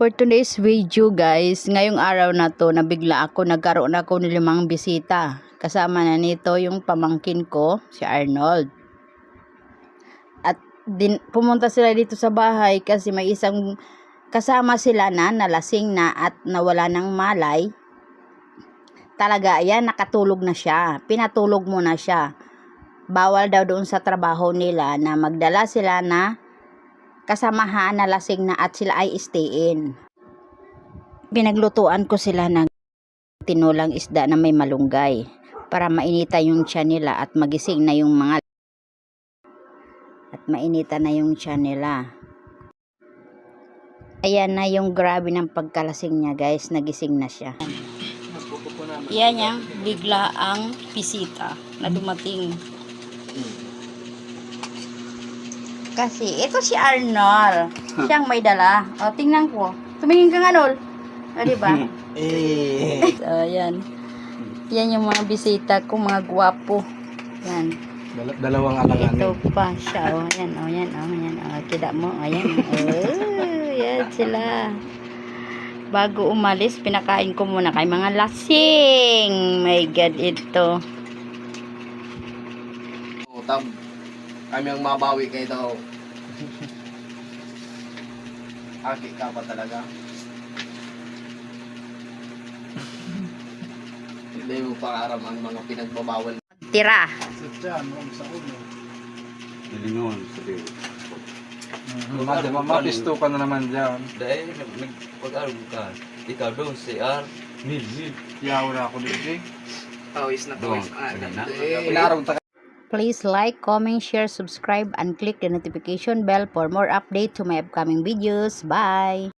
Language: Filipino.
For today's video guys, ngayong araw na to, nabigla ako, nagkaroon ako ng limang bisita. Kasama na nito yung pamangkin ko, si Arnold. At din, pumunta sila dito sa bahay kasi may isang kasama sila na nalasing na at nawala ng malay. Talaga, yan, nakatulog na siya. Pinatulog mo na siya. Bawal daw doon sa trabaho nila na magdala sila na kasamahan na lasing na at sila ay stay in. Pinaglutuan ko sila ng tinulang isda na may malunggay para mainita yung tiyan nila at magising na yung mga at mainita na yung tiyan nila. Ayan na yung grabe ng pagkalasing niya guys, nagising na siya. Yan yung bigla ang bisita na dumating. Kasi, ito si Arnold. Siyang may dala. O, tingnan ko. Tumingin ka nga, Nol. O, diba? Eh. So, yan. Yan yung mga bisita ko, mga gwapo. Yan. Dal- dalawang alangan. Ito pa siya. O, yan, o, yan, o, yan. O, kida mo, o, yan. O, yan sila. Bago umalis, pinakain ko muna kay mga lasing. My God, ito. Utab. Kami ang mabawi kayo daw. Aki ka pa talaga. Hindi mo pangarap ang mga pinagbabawal. Tira. Nilingawan sa tiyo. Mama, mapisto ka na naman dyan. Dahil nagpag-aral ka. Ikaw doon, si R. Mil, mil. Yaw na ako dito. Tawis na tawis. Ah, kanina. Pinarong ta Please like, comment, share, subscribe, and click the notification bell for more update to my upcoming videos. Bye!